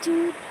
attitude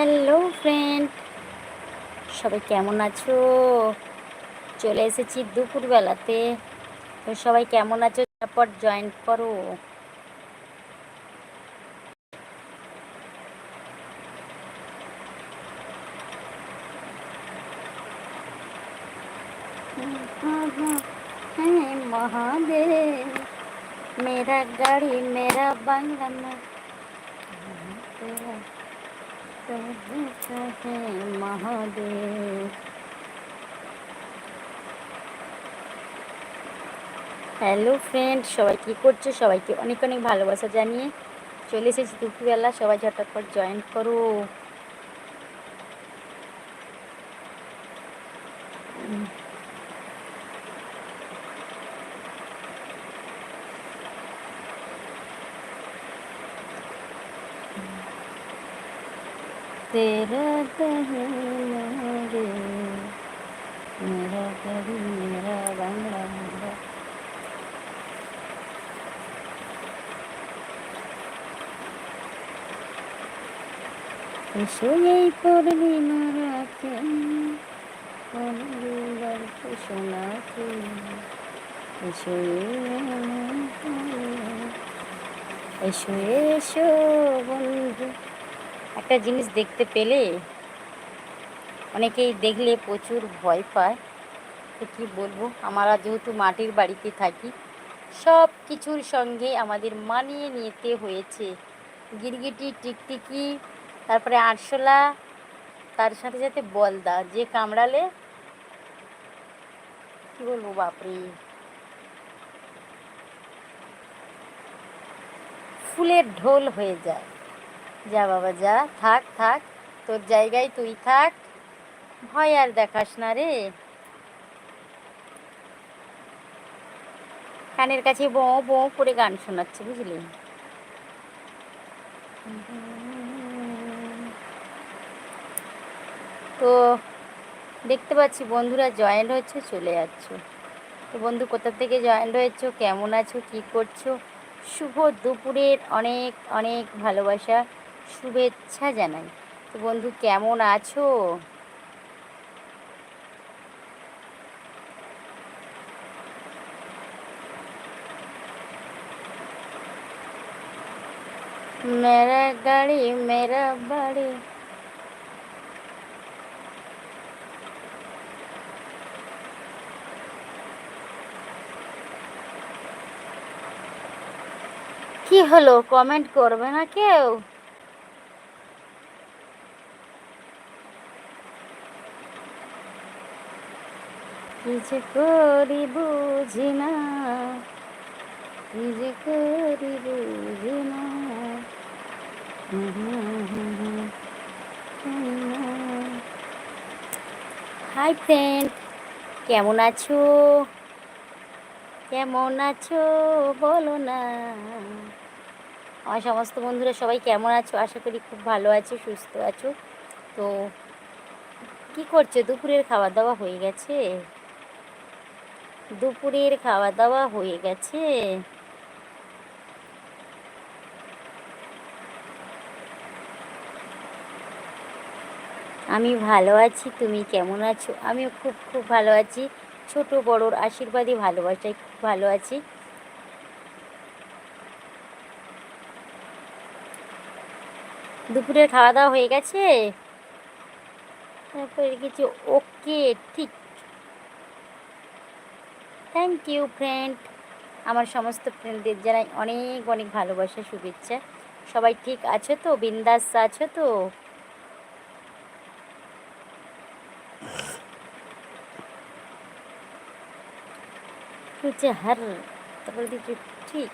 hello friend সবাই কেমন আছো? চলে এসেছি দুপুরবেলাতে। তো সবাই কেমন আছো? তারপর জয়েন করো। হ্যাঁ, মহাদেব, মেরা গাড়ি, মেরা বাংলা মহাদেব। হ্যালো ফ্রেন্ড সবাই কি করছ? সবাইকে অনেক অনেক ভালোবাসা জানিয়ে চলে এসেছি দুপুরবেলা। সবাই ঝটাফট জয়েন করো। तेरा दहन रे मेरा गरी मेरा बांगड़ा मेरा এসো এই পড়বি মারাতে গল্প শোনাতে এসো এসো এসো বন্ধু একটা জিনিস দেখতে পেলে অনেকেই দেখলে প্রচুর ভয় পায় তো কী বলব? আমরা যেহেতু মাটির বাড়িতে থাকি, সব কিছুর সঙ্গে আমাদের মানিয়ে নিতে হয়েছে। গিরগিটি, টিকটিকি, তারপরে আরশোলা, তার সাথে সাথে বলদা, যে কামড়ালে কী বলব বাপরে? ফুলের ঢোল হয়ে যায়। যা বাবা, যা। থাক থাক। তোর জায়গায় তুই থাক। ভয় আর দেখাস না রে। কানের কাছে বঁ বঁ করে গান শোনাচ্ছে, বুঝলি? তো দেখতে পাচ্ছি বন্ধুরা জয়েন্ট হচ্ছে চলে যাচ্ছ। তো বন্ধু, কোথা থেকে জয়েন্ট হয়েছো? কেমন আছো? কি করছ? শুভ দুপুরের অনেক অনেক ভালোবাসা। শুভেচ্ছা জানাই। তো বন্ধু, কেমন আছো? মেরা গাড়ি, মেরা বাড়ি। কি হলো? কমেন্ট করবে না কেউ? কি যে করি বুঝি না। কি যে করি বুঝি না। হাই ফ্রেন্ড, কেমন আছো? কেমন আছো? বলো না। আমার সমস্ত বন্ধুরা সবাই কেমন আছো? আশা করি খুব ভালো আছো, সুস্থ আছো। তো কি করছ? দুপুরের খাওয়া দাওয়া হয়ে গেছে? দুপুরের খাওয়া দাওয়া হয়ে গেছে। আমি ভালো আছি, তুমি কেমন আছো? আমিও খুব খুব ভালো আছি। ছোট বড়োর আশীর্বাদে ভালোবাসায় খুব ভালো আছি। দুপুরের খাওয়া দাওয়া হয়ে গেছে? তারপরে কিছু, ওকে, ঠিক থ্যাংক ইউ ফ্রেন্ড আমার সমস্ত ফ্রেন্ডদের জানাই অনেক অনেক ভালোবাসা, শুভেচ্ছা। সবাই ঠিক আছে তো? বিন্দাস আছে তো? হার তারপরে দেখি ঠিক?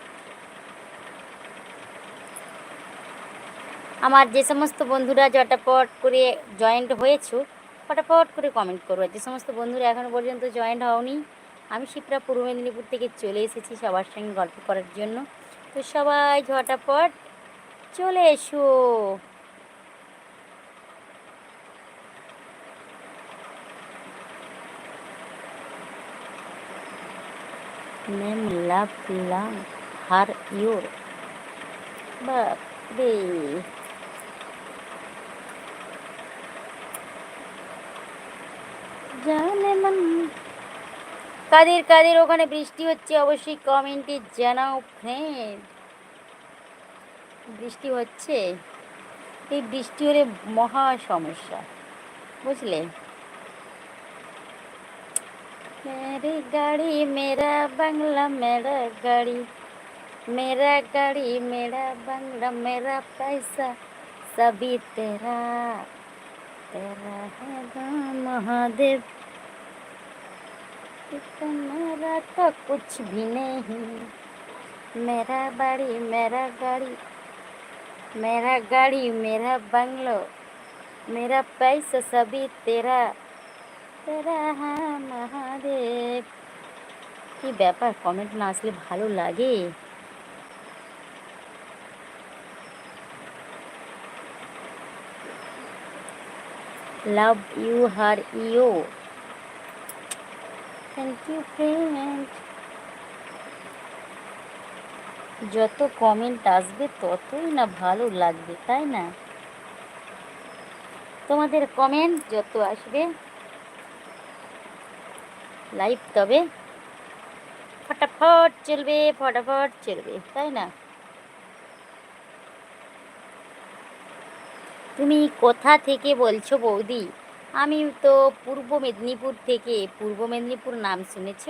আমার যে সমস্ত বন্ধুরা জটাপট করে জয়েন্ট হয়েছ, ফটাফট করে কমেন্ট করো। যে সমস্ত বন্ধুরা এখনও পর্যন্ত জয়েন্ট হওনি আমি শিপ্রা পূর্ব মেদিনীপুর থেকে চলে এসেছি সবার সঙ্গে গল্প করার জন্য। তো সবাই ঝটাপট চলে এসো। নেম লাভ লাম হার ইউর বাপরে। জানে মন কাদের কাদের ওখানে বৃষ্টি হচ্ছে অবশ্যই কমেন্টে জানাও ফ্রেন্ড বৃষ্টি হচ্ছে এই বৃষ্টি হলে মহা সমস্যা বুঝলে मेरी गाड़ी मेरा बंगला मेरा गाड़ी मेरा गाड़ी मेरा बंगला मेरा पैसा सभी तेरा तेरा है दाम महादेव मेरा तो कुछ भी नहीं मेरा बाड़ी मेरा गाड़ी मेरा गाड़ी मेरा बंगलो मेरा पैसा सभी तेरा তেরা হ্যাঁ মহাদেব কি ব্যাপার কমেন্ট না আসলে ভালো লাগে love you her you thank you friend যত কমেন্ট আসবে, ততই না ভালো লাগবে, তাই না? তোমাদের কমেন্ট যত আসবে লাইভ তবে ফটাফট চলবে ফটাফট চলবে, তাই না? তুমি কোথা থেকে বলছো বৌদি? আমি তো পূর্ব মেদিনীপুর থেকে, পূর্ব মেদিনীপুর নাম শুনেছ?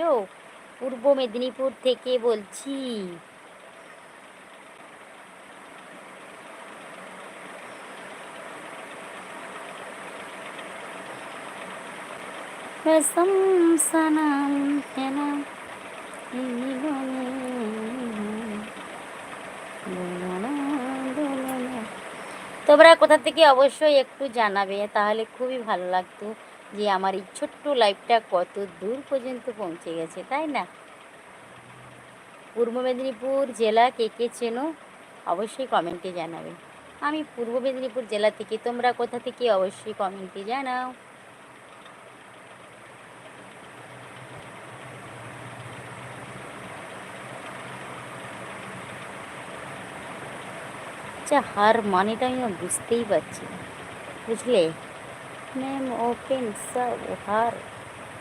পূর্ব মেদিনীপুর থেকে বলছি। রসম সনাম তোমরা কোথা থেকে অবশ্যই একটু জানাবে, তাহলে খুবই ভালো লাগতো যে আমার এই ছোট্ট লাইফটা কত দূর পর্যন্ত পৌঁছে গেছে, তাই না? পূর্ব মেদিনীপুর জেলা কে কে চেনো, অবশ্যই কমেন্টে জানাবে। আমি পূর্ব মেদিনীপুর জেলা থেকে, তোমরা কোথা থেকে অবশ্যই কমেন্টে জানাও। আচ্ছা হার মানেটা আমি বুঝতেই পারছি বুঝলে? ম্যাম ওপেন সব হার।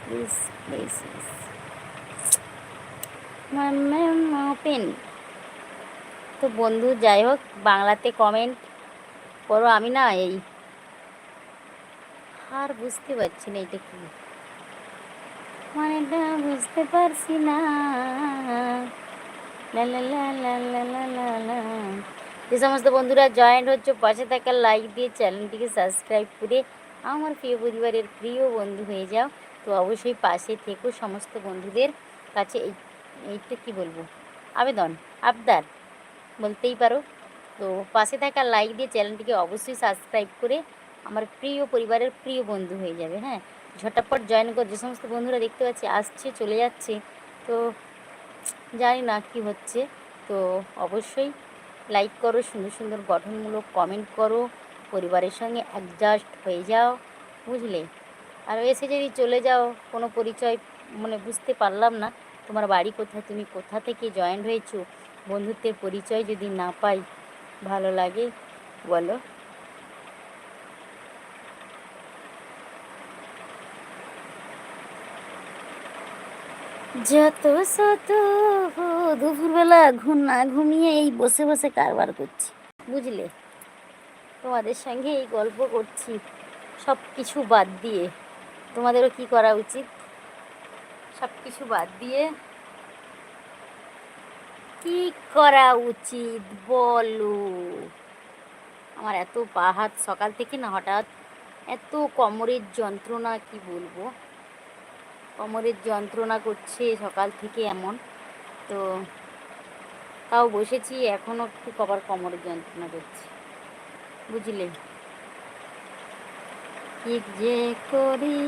প্লিজ প্লিজ ম্যাম ওপেন তো বন্ধু, যাই হোক, বাংলাতে কমেন্ট করো, আমি না এই হার বুঝতে পারছি না, এটা কি? মানেটা বুঝতে পারছি না। লা লা লা লা লা লা লা। যে সমস্ত বন্ধুরা জয়েন্ট হচ্ছে, পাশে থাকা লাইক দিয়ে চ্যানেলটিকে সাবস্ক্রাইব করে আমার প্রিয় পরিবারের প্রিয় বন্ধু হয়ে যাও। তো অবশ্যই পাশে থেকো সমস্ত বন্ধুদের কাছে। এই, এইটা কী বলব? আবেদন, আবদার বলতেই পারো। তো পাশে থাকা লাইক দিয়ে চ্যানেলটিকে অবশ্যই সাবস্ক্রাইব করে আমার প্রিয় পরিবারের প্রিয় বন্ধু হয়ে যাবে হ্যাঁ? ঝটাপট জয়েন কর। যে সমস্ত বন্ধুরা দেখতে পাচ্ছি আসছে, চলে যাচ্ছে। তো জানি না কি হচ্ছে। তো অবশ্যই লাইক করো, সুন্দর সুন্দর গঠনমূলক কমেন্ট করো, পরিবারের সঙ্গে অ্যাডজাস্ট হয়ে যাও, বুঝলে? আর এসে যদি চলে যাও, কোনো পরিচয় মানে বুঝতে পারলাম না, তোমার বাড়ি কোথায়, তুমি কোথা থেকে জয়েন্ট হয়েছো, বন্ধুত্বের পরিচয় যদি না পাই, ভালো লাগে, বলো। যত শত দুপুরবেলা ঘুম না ঘুমিয়ে এই বসে বসে কারবার করছি, বুঝলে? তোমাদের সঙ্গে এই গল্প করছি সব কিছু বাদ দিয়ে। তোমাদেরও কি করা উচিত? সব কিছু বাদ দিয়ে। কি করা উচিত, বলো? আমার এত পা হাত সকাল থেকে না হঠাৎ এত কোমরের যন্ত্রণা, কি বলব? কোমরের যন্ত্রণা করছে সকাল থেকে এমন। তো তাও বসেছি এখনও একটু কবার কোমরের যন্ত্রণা করছে। বুঝলে? কি যে করি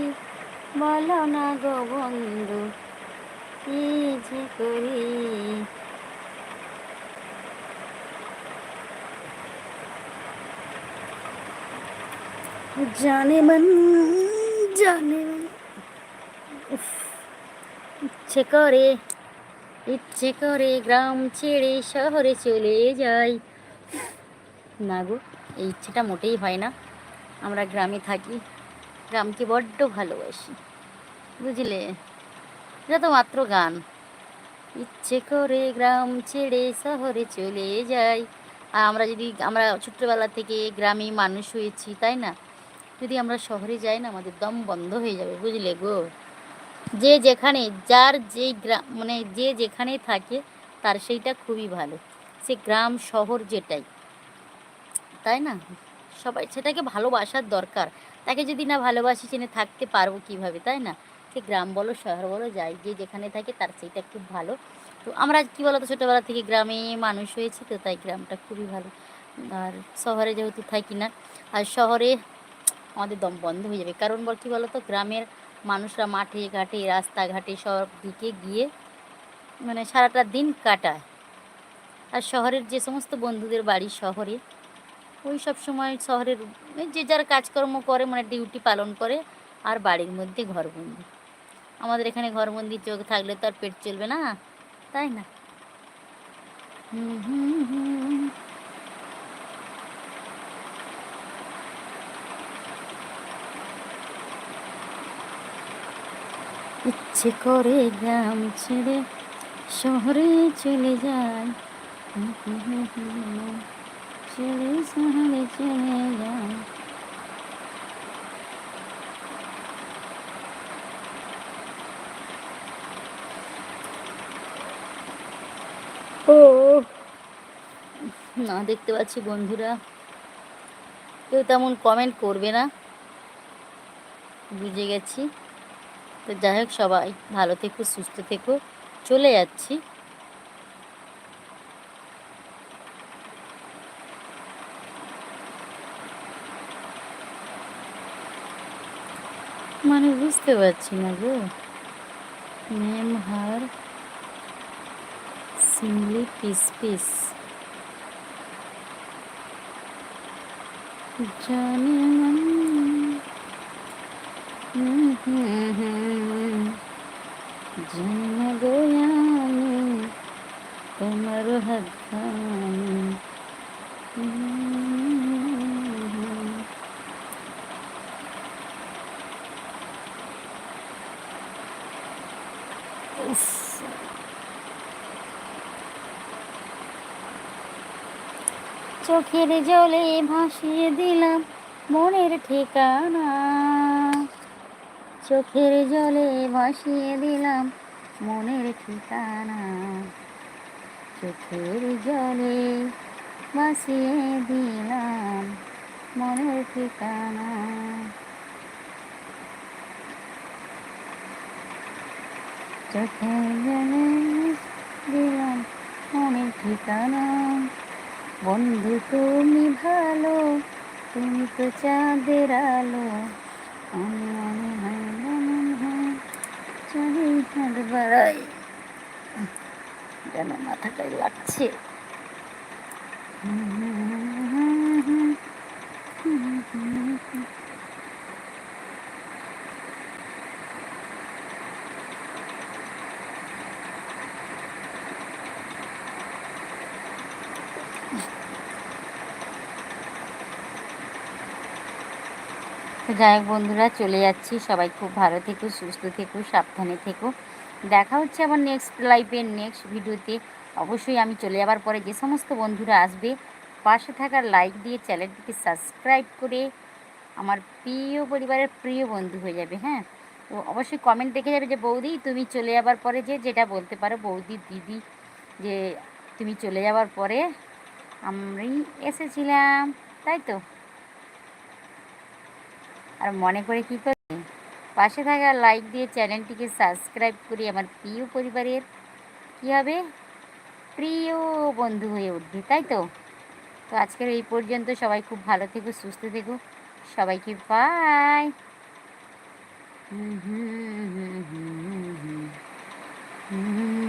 বলো না গো বন্ধু, কি যে করি? জানে মন, জানে ইচ্ছে করে ইচ্ছে করে গ্রাম ছেড়ে শহরে চলে যাই। না গো, এই ইচ্ছেটা মোটেই হয় না। আমরা গ্রামে থাকি, গ্রামকে বড্ড ভালোবাসি, বুঝলে? এটা তো মাত্র গান। ইচ্ছে করে গ্রাম ছেড়ে শহরে চলে যাই। আর আমরা যদি, আমরা ছোট্টবেলা থেকে গ্রামে মানুষ হয়েছি, তাই না? যদি আমরা শহরে যাই না, আমাদের দম বন্ধ হয়ে যাবে, বুঝলে গো? যে যেখানে, যার যেই গ্রাম মানে যে যেখানে থাকে, তার সেইটা খুবই ভালো। সে গ্রাম, শহর যেটাই। তাই না? সবাই, সেটাকে ভালোবাসার দরকার। তাকে যদি না ভালোবাসি চেনে থাকতে পারব কীভাবে? তাই না? সে গ্রাম বলো, শহর বলো, যাই, যে যেখানে থাকে, তার সেইটা খুব ভালো। তো আমরা কি বলতো, ছোটোবেলা থেকে গ্রামে মানুষ হয়েছি তো, তাই গ্রামটা খুবই ভালো। আর শহরে যেহেতু থাকি না, আর শহরে আমাদের দম বন্ধ হয়ে যাবে। কারণ বল কী বলতো, গ্রামের মানুষরা মাঠে ঘাটে, রাস্তাঘাটে সব দিকে গিয়ে মানে সারাটা দিন কাটায়। আর শহরের যে সমস্ত বন্ধুদের বাড়ি শহরে, ওই সব সময় শহরের যে যার কাজকর্ম করে মানে ডিউটি পালন করে, আর বাড়ির মধ্যে ঘরবন্দি। আমাদের এখানে ঘরবন্দি চোখ থাকলে তো আর পেট চলবে না, তাই না? হুম হুম হুম। ইচ্ছে করে গ্রাম ছেড়ে শহরে চলে যায় ছেড়ে শহরে চলে যায় ও, না দেখতে পাচ্ছি বন্ধুরা, কেউ তেমন কমেন্ট করবে না। বুঝে গেছি। তো যাই হোক, সবাই ভালো থেকো, সুস্থ থেকো। চলে যাচ্ছি। মানে বুঝতে পারছি না গো। নেম হার সিমলি পিস পিস জানে মন জন্ম গোয়ামি তোমার চোখের জলে ভাসিয়ে দিলাম মনের ঠিকানা। চোখের জলে ভাসিয়ে দিলাম মনের ঠিকানা, চোখের জলে ভাসিয়ে দিলাম মনের ঠিকানা। চোখের জলে দিলাম মনের ঠিকানা। বন্ধু, তুমি ভালো, তুমি তো চাঁদের আলো, আমি মনে হয় মনে হয় চলে হাত যেন মাথাটাই লাগছে। তো যাই হোক বন্ধুরা, চলে যাচ্ছি। সবাই খুব ভালো থেকো, সুস্থ থেকো, সাবধানে থেকো। দেখা হচ্ছে আবার নেক্সট লাইফে নেক্সট ভিডিওতে অবশ্যই আমি চলে যাবার পরে যে সমস্ত বন্ধুরা আসবে, পাশে থাকার লাইক দিয়ে চ্যানেলটিকে সাবস্ক্রাইব করে আমার প্রিয় পরিবারের প্রিয় বন্ধু হয়ে যাবে হ্যাঁ? তো অবশ্যই কমেন্ট দেখে যাবে যে, বৌদি, তুমি চলে যাবার পরে যে, যেটা বলতে পারো, বৌদি, দিদি, যে, তুমি চলে যাবার পরে আমি এসেছিলাম। তাই তো? আর মনে করে কী করবেন পাশে থাকা লাইক দিয়ে চ্যানেলটিকে সাবস্ক্রাইব করে আমার প্রিয় পরিবারের কী হবে প্রিয় বন্ধু হয়ে উঠবে তাই তো তো আজকের এই পর্যন্ত সবাই খুব ভালো থেকো সুস্থ থেকো সবাইকে পাই হুম হুম হুম হুম হুম হুম